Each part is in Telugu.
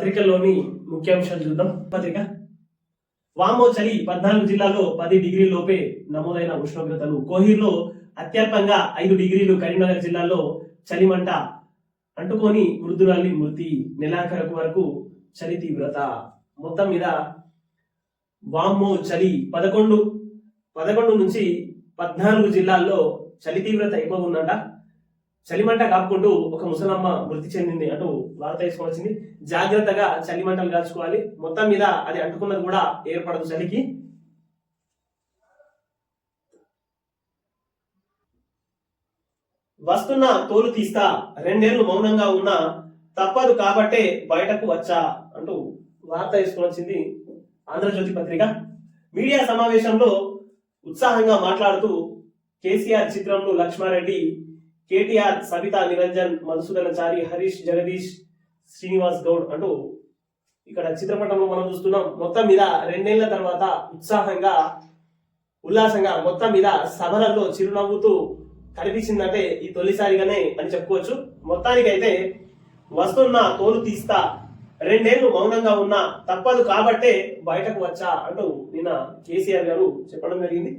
పత్రికలోని ముఖ్యాంశాలు చూద్దాం. పత్రిక. వామో చలి పద్నాలుగు జిల్లాల్లో పది డిగ్రీల లోపే నమోదైన ఉష్ణోగ్రతలు. కోహీర్లో అత్యల్పంగా ఐదు డిగ్రీలు కరీంనగర్ జిల్లాలో చలిమంట అంటుకొని వృద్ధురాలి మృతి. నెలాఖరకు వరకు చలి తీవ్రత. మొత్తం మీద వామ్మో చలి పదకొండు పదకొండు నుంచి పద్నాలుగు జిల్లాల్లో చలి తీవ్రత ఎక్కువ ఉందంట. చలిమంట కాపుకుంటూ ఒక ముసలమ్మ మృతి చెందింది అంటూ వార్త తీసుకొచ్చింది జాగ్రత్తగా చలిమంటలు కాల్చుకోవాలి. మొత్తం మీద అది అంటుకున్నది కూడా ఏర్పడదు చలికి. వస్తున్న తోలు తీస్తా రెండేళ్ళు మౌనంగా ఉన్నా తప్పదు కాబట్టే బయటకు వచ్చా అంటూ వార్త తీసుకొని వచ్చింది ఆంధ్రజ్యోతి పత్రిక. మీడియా సమావేశంలో ఉత్సాహంగా మాట్లాడుతూ కేసీఆర్ చిత్రంలో లక్ష్మారెడ్డి కేటీఆర్ సబితా నిరంజన్ మధుసూదనచారి హరీష్ జగదీష్ శ్రీనివాస్ గౌడ్ అంటూ ఇక్కడ చిత్రపటంలో మనం చూస్తున్నాం. మొత్తం మీద రెండేళ్ళ తర్వాత ఉత్సాహంగా ఉల్లాసంగా మొత్తం మీద సభలలో చిరునవ్వుతూ కనిపించిందంటే ఈ తొలిసారిగానే అని చెప్పుకోవచ్చు. మొత్తానికైతే వస్తున్న తోలు తీస్తా రెండేళ్ళు మౌనంగా ఉన్నా తప్పదు కాబట్టే బయటకు వచ్చా అంటూ నిన్న కేసీఆర్ గారు చెప్పడం జరిగింది.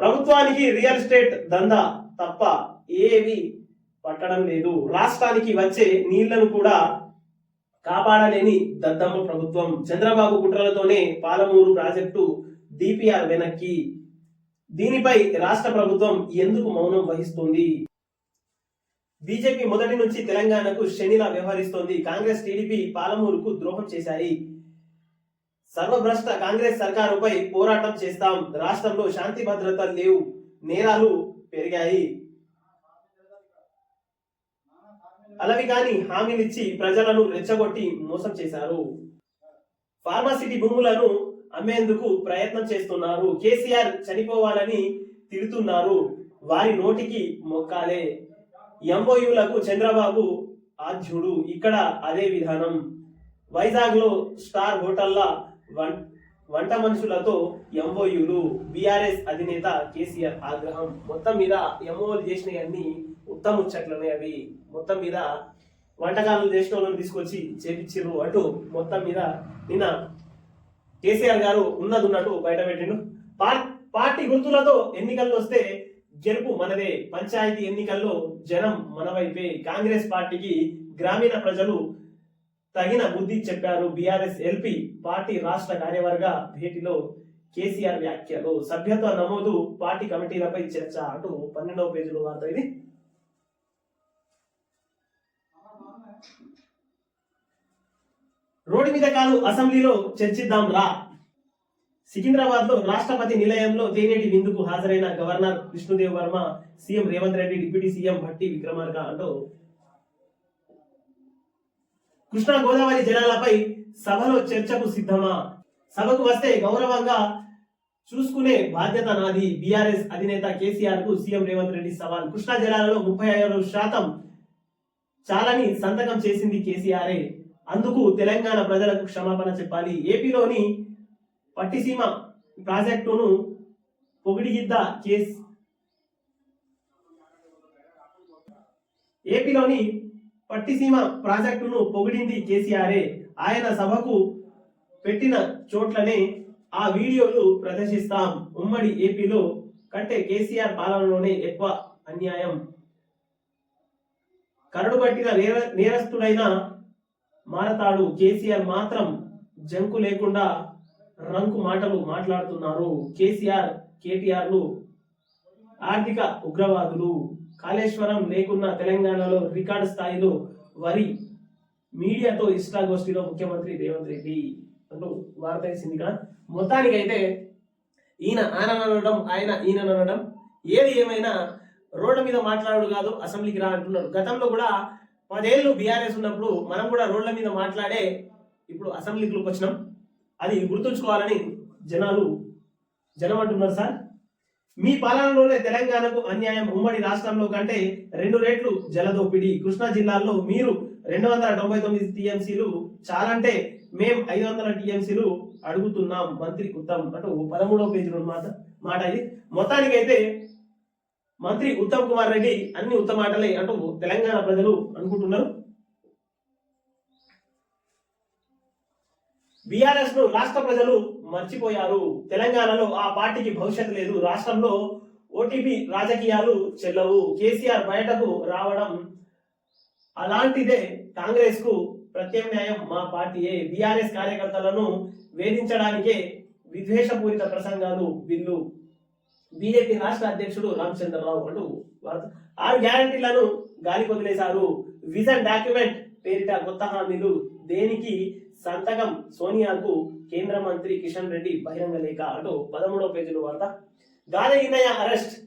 ప్రభుత్వానికి రియల్ ఎస్టేట్ దందా తప్ప ఏవి పట్టడం లేదు. రాష్ట్రానికి వచ్చే నీళ్ళను కూడా కాపాడలేని దద్దమ్మ ప్రభుత్వం. చంద్రబాబు కుట్రలతోనే పాలమూరు ప్రాజెక్టు డిపిఆర్ వెనక్కి. దీనిపై రాష్ట్ర ప్రభుత్వం ఎందుకు మౌనం వహిస్తుంది? బీజేపీ మొదటి నుంచి తెలంగాణకు శనిలా వ్యవహరిస్తోంది. కాంగ్రెస్ టీడీపీ పాలమూరుకు ద్రోహం చేశాయి. సర్వభ్రష్ట కాంగ్రెస్ సర్కారుపై పోరాటం చేస్తాం. రాష్ట్రంలో శాంతి భద్రతలు లేవు. నేరాలు పెరిగాయి. అలవి కాని హామీలిచ్చి ప్రజలను రెచ్చగొట్టి మోసం చేశారు. ఫార్మాసిటీ భూములను అమ్మేందుకు ప్రయత్నం చేస్తున్నారు. కేసీఆర్ చనిపోవాలని తిడుతున్నారు. వారి నోటికి మొక్కాలే. ఎంఓయులకు చంద్రబాబు ఆద్యుడు. ఇక్కడ అదే విధానం. వైజాగ్లో స్టార్ హోటల్ల వంట మనుషులతో ఎంఓయులు. బీఆర్ఎస్ అధినేత కేసీఆర్ ఆగ్రహం. మొత్తం మీద ఎంఓలు చేసినవన్నీ ఉత్తమ ముచ్చట్లని అవి మొత్తం మీద వంటకాలను చేసిన వాళ్ళని తీసుకొచ్చి చేపించిర్రు అటు మొత్తం మీద నిన్న కేసీఆర్ గారు ఉన్నది ఉన్నట్టు బయట పెట్టిండు. పార్- పార్టీ గుర్తులతో ఎన్నికల్లో వస్తే గెలుపు మనదే. పంచాయతీ ఎన్నికల్లో జనం మన వైపే. కాంగ్రెస్ పార్టీకి గ్రామీణ ప్రజలు తగిన బుద్ధి చెప్పారు బీఆర్ఎస్ ఎల్పీ పార్టీ రాష్ట్ర కార్యవర్గ భేటీలో కేసీఆర్ వ్యాఖ్యలు. సభ్యత్వ నమోదు పార్టీ కమిటీలపై చర్చ అంటూ పన్నెండవ పేజీలో వార్త ఇది. రోడ్డు మీద కాదు అసెంబ్లీలో చర్చిద్దాం రా. సికింద్రాబాద్లో రాష్ట్రపతి నిలయంలో తేనేటి విందుకు హాజరైన governor Vishnudev Varma CM Revanth Reddy deputy CM Bhatti Vikramarka అంటూ కృష్ణా గోదావరి జలాలపై సభలో చర్చకు సిద్ధమా? సభకు వస్తే గౌరవంగా చూసుకునే బాధ్యత నాది. బీఆర్ఎస్ అధినేత కేసీఆర్కు సీఎం రేవంత్ రెడ్డి సవాల్. కృష్ణా జలాలలో ముప్పై ఐదు శాతం చాలని సంతకం చేసింది కేసీఆర్ఏ అందుకు తెలంగాణ ప్రజలకు క్షమాపణ చెప్పాలి. ఏపీలోని పట్టిసీమ ప్రాజెక్టును పొగిడిగిద్ద కేస్ ఏపీలోని పట్టిసీమ ప్రాజెక్టును పొగిడింది కేసీఆర్ఏ ఆయన సభకు పెట్టిన చోట్లనే ఆ వీడియోలు ప్రదర్శిస్తాం. ఉమ్మడి ఏపీలో కంటే కేసీఆర్ పాలనలోనే ఎక్కువ అన్యాయం. కరడు పట్టిన నేర నేరస్తుడైన మారతాడు. కేసీఆర్ మాత్రం జంకు లేకుండా రంకు మాటలు మాట్లాడుతున్నారు. కేసీఆర్ కేటీఆర్లు ఆర్థిక ఉగ్రవాదులు. కాళేశ్వరం లేకున్నా తెలంగాణలో రికార్డు స్థాయిలో వరి మీడియాతో ఇష్టాగోష్ఠిలో ముఖ్యమంత్రి రేవంత్ రెడ్డి అంటూ వార్త వేసింది కదా. మొత్తానికైతే ఈయన ఆయన అనడం ఆయన ఈయన అనడం ఏది ఏమైనా రోడ్ల మీద మాట్లాడు కాదు అసెంబ్లీకి రా అంటున్నారు గతంలో కూడా పదేళ్ళు బీఆర్ఎస్ ఉన్నప్పుడు మనం కూడా రోడ్ల మీద మాట్లాడే ఇప్పుడు అసెంబ్లీకి వచ్చినాం. అది గుర్తుంచుకోవాలని జనాలు జనం అంటున్నారు సార్. మీ పాలనలోనే తెలంగాణకు అన్యాయం ఉమ్మడి రాష్ట్రంలో కంటే రెండు రెట్లు జలదోపిడి. కృష్ణా జిల్లాలో మీరు రెండు వందల తొంభై తొమ్మిది టీఎంసీలు చాలంటే మేము ఐదు వందల టీఎంసీలు అడుగుతున్నాం. మంత్రి ఉత్తమ్ అంటూ పదమూడవ పేజీలో మాట మాట ఇది. మొత్తానికైతే మంత్రి ఉత్తమ్ కుమార్ రెడ్డి అన్ని ఉత్తమాటలే అంటూ తెలంగాణ ప్రజలు అనుకుంటున్నారు. బీఆర్ఎస్ను రాష్ట్ర ప్రజలు మర్చిపోయారు. తెలంగాణలో ఆ పార్టీకి భవిష్యత్తు లేదు. రాష్ట్రంలో ఓటీపీ రాజకీయాలు చెల్లవు. కేసీఆర్ బయటకు రావడం అలాంటిదే కాంగ్రెస్కు ప్రత్యామ్నాయం. మా పార్టీయే. బీఆర్ఎస్ కార్యకర్తలను వేధించడానికే విద్వేషపూరిత ప్రసంగాలు బిల్లు బీజేపీ రాష్ట్ర అధ్యక్షుడు రామచంద్రరావు అంటూ వార్త- ఆరు గ్యారంటీలను గాలి వదిలేశారు విజన్ డాక్యుమెంట్ పేరిట కొత్త హామీలు. దేనికి సంతకం? సోనియాకు కేంద్ర మంత్రి కిషన్ రెడ్డి బహిరంగ లేఖ అంటూ పదమూడవ పేజీలో వార్త. గాలి ఇనయ అరెస్ట్.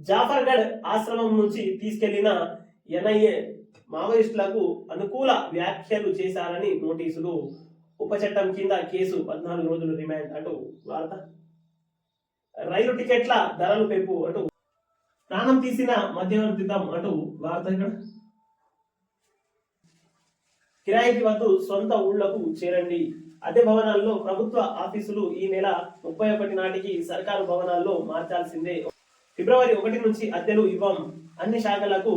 జాఫర్గఢ్ ఆశ్రమం నుంచి తీసుకెళ్ళిన ఎన్ఐఏ మావోయిస్టులకు అనుకూల వ్యాఖ్యలు చేశారని నోటీసులు. ఉప చట్టం కింద కేసు పద్నాలుగు రోజులు రిమాండ్ అంటూ వార్త. రైలు టికెట్ల ధరలు పెంపు అంటూ ప్రాణం తీసిన మధ్యవర్తితం అంటూ వార్త ఇక్కడ. కిరాయికి వద్దు సొంత ఊళ్ళకు చేరండి. అదే భవనాల్లో ప్రభుత్వ ఆఫీసులు ఈ నెల ముప్పై ఒకటి నాటికి సర్కారు భవనాల్లో మార్చాల్సిందే. ఫిబ్రవరి ఒకటి నుంచి అద్దెలు ఇవ్వం. అన్ని శాఖలకు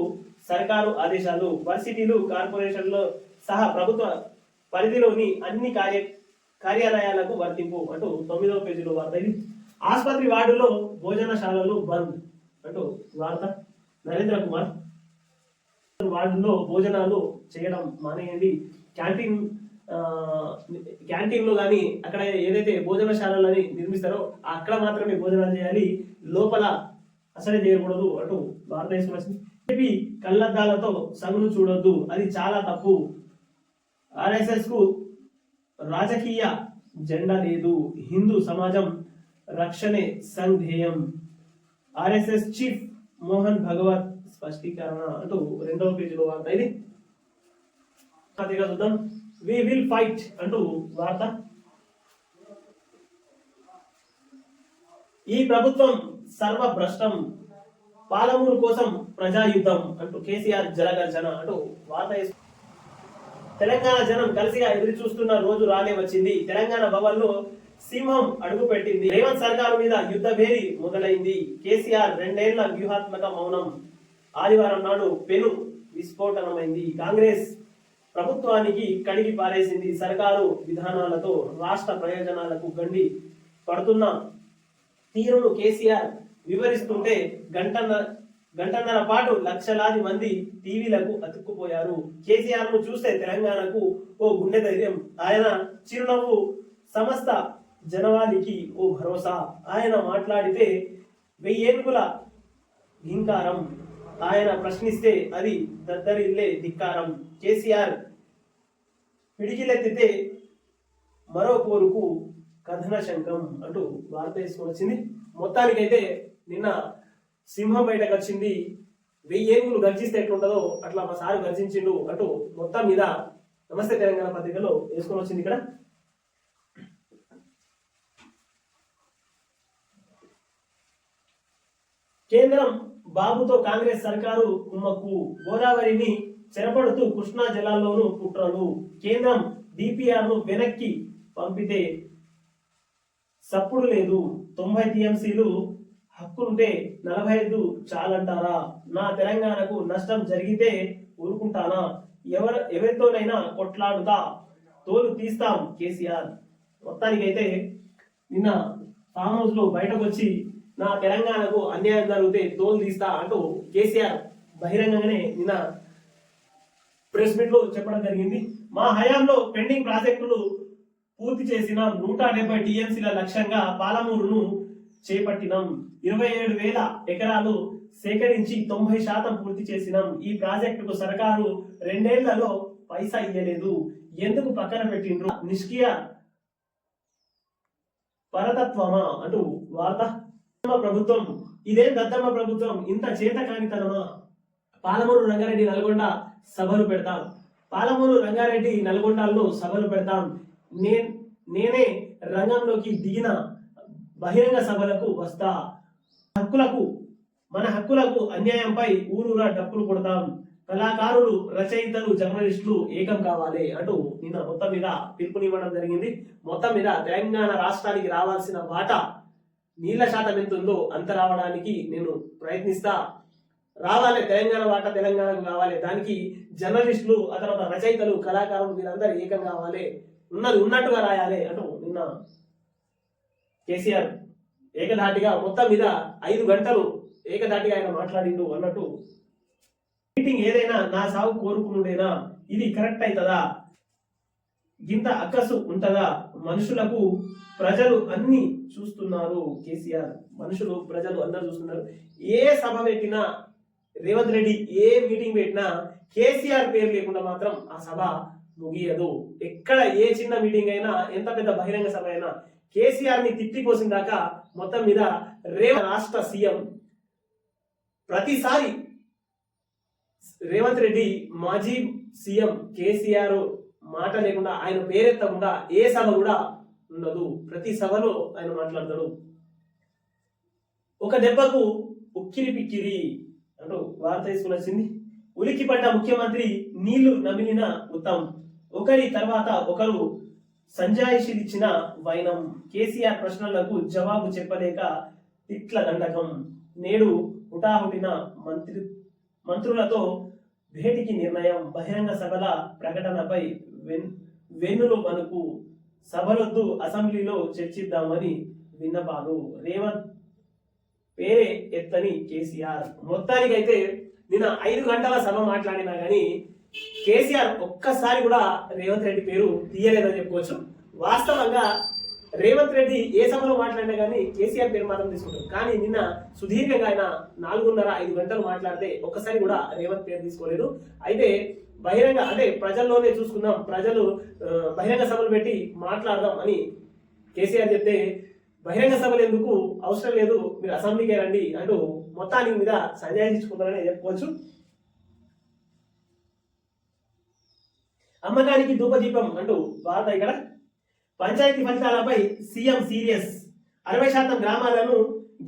సర్కారు ఆదేశాలు. వర్సిటీలు కార్పొరేషన్లో సహా ప్రభుత్వ పరిధిలోని అన్ని కార్య కార్యాలయాలకు వర్తింపు అంటూ తొమ్మిదవ పేజీలో వార్త ఇది. ఆసుపత్రి వార్డులో భోజనశాలలు బంద్. అంటూ వార్త నరేంద్ర కుమార్ వార్డులో భోజనాలు చేయడం మానేయండి. క్యాంటీన్ క్యాంటీన్లు క్యాంటీన్లో కానీ అక్కడ ఏదైతే భోజనశాలలని నిర్మిస్తారో అక్కడ మాత్రమే భోజనాలు చేయాలి. లోపల అసలే చేయకూడదు అంటూ భారతదేశం వచ్చింది చెప్పి కళ్ళద్దాలతో సగును చూడొద్దు. అది చాలా తప్పు. ఆర్ఎస్ఎస్కు రాజకీయ జెండా లేదు. హిందూ సమాజం రక్షణే సంధ్యేయం ఆర్ఎస్ఎస్ చీఫ్ మోహన్ భగవత్ స్పష్టీకరణ అంటూ రెండవ పేజీలో వార్త ఇది. చూద్దాం. వి విల్ ఫైట్ అంటూ వార్త. ఈ ప్రభుత్వం సర్వభ్రష్టం పాలమూరు కోసం ప్రజాయుద్ధం అంటూ కేసీఆర్ జలగర్జన అంటూ వార్త తెలంగాణ జనం కలిసిగా ఎదురు చూస్తున్న రోజు రానే వచ్చింది. తెలంగాణ భవన్లో సింహం అడుగు పెట్టింది రేవంత్ సర్కారు మీద యుద్ధ భేరి మొదలైంది. కేసీఆర్ రెండేళ్ళ వ్యూహాత్మక మౌనం. ఆదివారం నాడు పెను విస్ఫోటనమైంది. కాంగ్రెస్ ప్రభుత్వానికి కడిగి పారేసింది సర్కారు విధానాలతో రాష్ట్ర ప్రయోజనాలకు గండి పడుతున్న తీరును కేసీఆర్ వివరిస్తుంటే గంటన్న గంటన్నర పాటు లక్షలాది మంది టీవీలకు అతుక్కుపోయారు. కేసీఆర్ను చూస్తే తెలంగాణకు ఓ గుండె ధైర్యం. ఆయన చిరునవ్వు సమస్త జనవాళికి ఓ భరోసా. ఆయన మాట్లాడితే వెయ్యేనుగుల హింకారం ఆయన ప్రశ్నిస్తే అది దద్దరిల్లే ధిక్కారం. కేసీఆర్ పిడికిలెత్తితే మరో పోరుకు కథన శంఖం అంటూ వార్త వేసుకొని వచ్చింది మొత్తానికైతే నిన్న సింహం బయటకు వచ్చింది. వెయ్యి ఏనుగులు గర్జిస్తే ఎట్లుంటుందో అట్లా మా సారు గర్జించిండు అంటూ మొత్తం మీద నమస్తే తెలంగాణ పత్రికలో వేసుకొని వచ్చింది ఇక్కడ. కేంద్రం బాబుతో కాంగ్రెస్ సర్కారు కుమ్మక్కు. గోదావరిని చెరపడుతూ కృష్ణా జలాల్లోనూ కుట్రలు. కేంద్రం డిపిఆర్ను వెనక్కి పంపితే సప్పుడు లేదు. తొంభై టీఎంసీలు హక్కులుంటే నలభై ఐదు చాలంటారా? నా తెలంగాణకు నష్టం జరిగితే ఊరుకుంటానా? ఎవరు ఎవరితోనైనా కొట్లాడుతా? తోలు తీస్తాం కేసీఆర్. మొత్తానికైతే నిన్న ఫామ్ హౌస్లో బయటకు వచ్చి నా తెలంగాణకు అన్యాయం జరిగితే తోలు తీస్తా అంటూ కేసీఆర్ బహిరంగంగానే నిన్న ప్రెస్ మీట్లో చెప్పడం జరిగింది. మా హయాంలో పెండింగ్ ప్రాజెక్టులు పూర్తి చేసిన నూట డెబ్బై టీఎంసీల లక్ష్యంగా పాలమూరును చేపట్టినాం. ఇరవై ఏడు వేల ఎకరాలు సేకరించి తొంభై శాతం పూర్తి చేసినాం. ఈ ప్రాజెక్టుకు సర్కారు రెండేళ్ళలో పైసా ఇయ్యలేదు. ఎందుకు పక్కన పెట్టిండ్రు? నిష్క్రియ పరతత్వమా అంటూ వార్త. ప్రభుత్వం ఇదేం దద్దమ్మ ప్రభుత్వం ఇంత చేతకానితనమా? పాలమూరు రంగారెడ్డి నల్గొండ సభలు పెడతాం. పాలమూరు రంగారెడ్డి నల్గొండల్లో సభలు పెడతాం. నే నేనే రంగంలోకి దిగిన బహిరంగ సభలకు వస్తా. హక్కులకు మన హక్కులకు అన్యాయంపై ఊరూరా డప్పులు కొడతాం. కళాకారులు రచయితలు జర్నలిస్టులు ఏకం కావాలి అంటూ నిన్న మొత్తం మీద పిలుపునివ్వడం జరిగింది. మొత్తం మీద తెలంగాణ రాష్ట్రానికి రావాల్సిన వాటా నీళ్ళ శాతం ఎంత ఉందో అంత రావడానికి నేను ప్రయత్నిస్తా. రావాలి తెలంగాణ వాటా తెలంగాణకు కావాలి దానికి జర్నలిస్టులు ఆ తర్వాత రచయితలు కళాకారులు వీరందరూ ఏకం కావాలి. ఉన్నది ఉన్నట్టుగా రాయాలి అంటూ నిన్న కేసీఆర్ ఏకధాటిగా మొత్తం మీద ఐదు గంటలు ఏకధాటిగా ఆయన మాట్లాడిండు అన్నట్టు మీటింగ్ ఏదైనా నా సాగు కోరుకునుడేనా? ఇది కరెక్ట్ అవుతుందా గింత అక్కసు ఉంటుందా? మనుషులకు ప్రజలు అన్ని చూస్తున్నారు కేసీఆర్. మనుషులు ప్రజలు అందరు చూస్తున్నారు. ఏ సభ పెట్టినా రేవంత్ రెడ్డి ఏ మీటింగ్ పెట్టినా కేసీఆర్ పేరు లేకుండా మాత్రం ఆ సభ ముగియదు. ఎక్కడ ఏ చిన్న మీటింగ్ అయినా ఎంత పెద్ద బహిరంగ సభ అయినా కేసీఆర్ని తిట్టిపోసిన దాకా మొత్తం మీద రేవంత్ రాష్ట్ర సీఎం ప్రతిసారి రేవంత్ రెడ్డి మాజీ సీఎం కేసీఆర్ మాట లేకుండా ఆయన పేరెత్తకుండా ఏ సభ కూడా ఉండదు. ప్రతి సభలో ఆయన మాట్లాడతాడు. ఒక దెబ్బకు ఉక్కిరి పిక్కిరి అంటూ వార్త తీసుకుని వచ్చింది. ఉలికి పడ్డ ముఖ్యమంత్రి నీళ్ళు నమిలిన ఉత్తమ్. ఒకరి తర్వాత ఒకరు సంజాయిషిలిచ్చిన వైనం కేసీఆర్ ప్రశ్నలకు జవాబు చెప్పలేక తిట్ల దండకం నేడు హుటాహుటిన మంత్రి మంత్రులతో భేటీకి నిర్ణయం. బహిరంగ సభల ప్రకటనపై వెన్ వెన్నులు మనకు సభలొద్దు అసెంబ్లీలో చర్చిద్దామని విన్నపాలు. రేవంత్ పేరే ఎత్తని కేసీఆర్. మొత్తానికైతే నిన్న ఐదు గంటల సభ మాట్లాడినా కానీ కేసీఆర్ ఒక్కసారి కూడా రేవంత్ రెడ్డి పేరు తీయలేదని చెప్పుకోవచ్చు. వాస్తవంగా రేవంత్ రెడ్డి ఏ సభలో మాట్లాడినా కానీ కేసీఆర్ పేరు మాత్రం తీసుకుంటారు. కానీ నిన్న సుదీర్ఘంగా ఆయన నాలుగున్నర ఐదు గంటలు మాట్లాడితే ఒక్కసారి కూడా రేవంత్ పేరు తీసుకోలేదు. అయితే బహిరంగ అంటే ప్రజల్లోనే చూసుకుందాం. ప్రజలు బహిరంగ సభలు పెట్టి మాట్లాడదాం అని కేసీఆర్ చెప్తే బహిరంగ సభలు ఎందుకు అవసరం లేదు మీరు అసెంబ్లీకే రండి అంటూ మొత్తానికి మీద సంజాయించుకున్నారని చెప్పుకోవచ్చు. అమ్మకానికి ధూపదీపం అంటూ వార్త ఇక్కడ పంచాయతీ ఫలితాలపై సీఎం సీరియస్. అరవై శాతం గ్రామాలను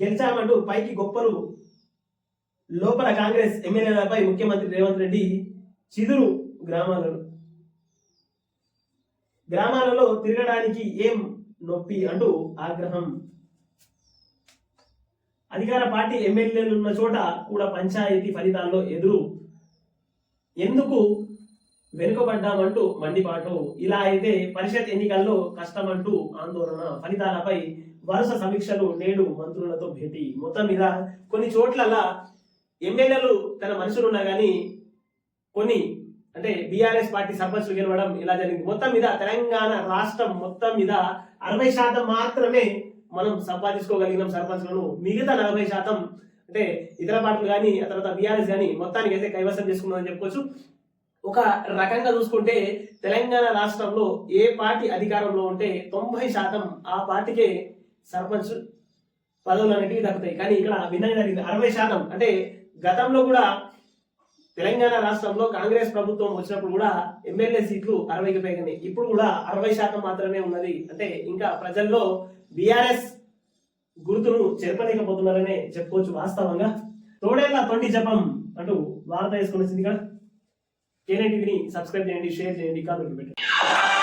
గెలిచామంటూ పైకి గొప్పలు లోపల కాంగ్రెస్ ఎమ్మెల్యేలపై ముఖ్యమంత్రి రేవంత్ రెడ్డి చిదురు గ్రామాలను. గ్రామాలలో తిరగడానికి ఏం నొప్పి అంటూ ఆగ్రహం. అధికార పార్టీ ఎమ్మెల్యేలు ఉన్న చోట కూడా పంచాయతీ ఫలితాల్లో ఎదురు. ఎందుకు వెనుకబడ్డామంటూ మండిపాటు. ఇలా అయితే పరిషత్ ఎన్నికల్లో కష్టమంటూ ఆందోళన ఫలితాలపై వరుస సమీక్షలు నేడు మంత్రులతో భేటీ. మొత్తం మీద కొన్ని చోట్లలా ఎమ్మెల్యేలు తన మనుషులు ఉన్నా కానీ కొన్ని అంటే బీఆర్ఎస్ పార్టీ సర్పంచ్లు గెలవడం ఇలా జరిగింది. మొత్తం మీద తెలంగాణ రాష్ట్రం మొత్తం మీద అరవై శాతం మాత్రమే మనం సంపాదించుకోగలిగినాం సర్పంచ్లను. మిగతా నలభై శాతం అంటే ఇతర పార్టీలు కానీ ఆ తర్వాత బీఆర్ఎస్ కానీ మొత్తానికి అయితే కైవసం చేసుకున్నామని చెప్పుకోవచ్చు. ఒక రకంగా చూసుకుంటే తెలంగాణ రాష్ట్రంలో ఏ పార్టీ అధికారంలో ఉంటే తొంభై శాతం ఆ పార్టీకే సర్పంచ్ పదవులు అనేటివి దక్కుతాయి. కానీ ఇక్కడ భిన్నంగా జరిగింది అరవై శాతం. అంటే గతంలో కూడా తెలంగాణ రాష్ట్రంలో కాంగ్రెస్ ప్రభుత్వం వచ్చినప్పుడు కూడా ఎమ్మెల్యే సీట్లు అరవైకి పైగానే ఇప్పుడు కూడా అరవై శాతం మాత్రమే ఉన్నది. అంటే ఇంకా ప్రజల్లో బీఆర్ఎస్ గుర్తును చెరపలేకపోతున్నారనే చెప్పుకోవచ్చు వాస్తవంగా. తోడేళ్ళ తొండి జపం అంటూ వార్త వేసుకొని వచ్చింది కదా కేనే టీవీని సబ్స్క్రైబ్ చేయండి షేర్ చేయండి కామెంట్ పెట్టండి.